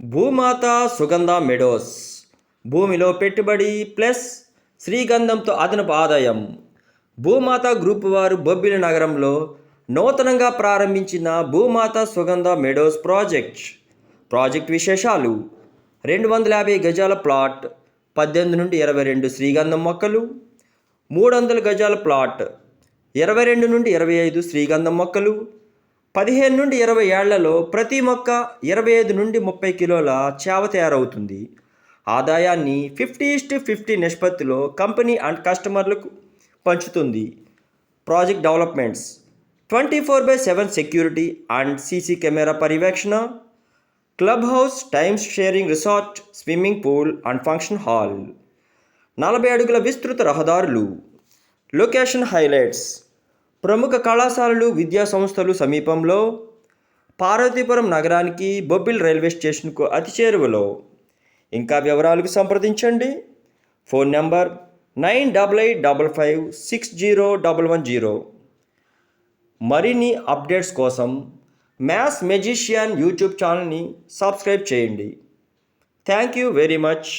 భూమాత సుగంధ మెడోస్. భూమిలో పెట్టుబడి ప్లస్ శ్రీగంధంతో అదనపు ఆదాయం. భూమాత గ్రూప్ వారు బొబ్బిలి నగరంలో నూతనంగా ప్రారంభించిన భూమాత సుగంధ మెడోస్ ప్రాజెక్ట్. ప్రాజెక్ట్ విశేషాలు. రెండు వందల యాభై గజాల ప్లాట్ పద్దెనిమిది నుండి ఇరవై రెండు శ్రీగంధం మొక్కలు మూడు వందల గజాల ప్లాట్ ఇరవై రెండు నుండి ఇరవై ఐదు శ్రీగంధం మొక్కలు పదిహేను నుండి ఇరవై ఏళ్ళలో ప్రతి మొక్క ఇరవై ఐదు నుండి ముప్పై కిలోల చేవ తయారవుతుంది. ఆదాయాన్ని ఫిఫ్టీ ఈస్ట్ ఫిఫ్టీ నిష్పత్తిలో కంపెనీ అండ్ కస్టమర్లకు పంచుతుంది. Project developments twenty four by seven security and CC camera పర్యవేక్షణ club house times sharing resort swimming pool and function hall. నలభై అడుగుల విస్తృత రహదారులు. Location highlights. ప్రముఖ కళాశాలలు విద్యా సంస్థలు సమీపంలో పార్వతీపురం నగరానికి బొబ్బిల్ రైల్వే స్టేషన్కు అతి చేరువలో. ఇంకా వివరాలకు సంప్రదించండి. Phone number nine double eight double five six zero double one zero. మరిన్ని అప్డేట్స్ కోసం మ్యాథ్స్ మెజిషియన్ యూట్యూబ్ ఛానల్ని సబ్స్క్రైబ్ చేయండి. Thank you very much.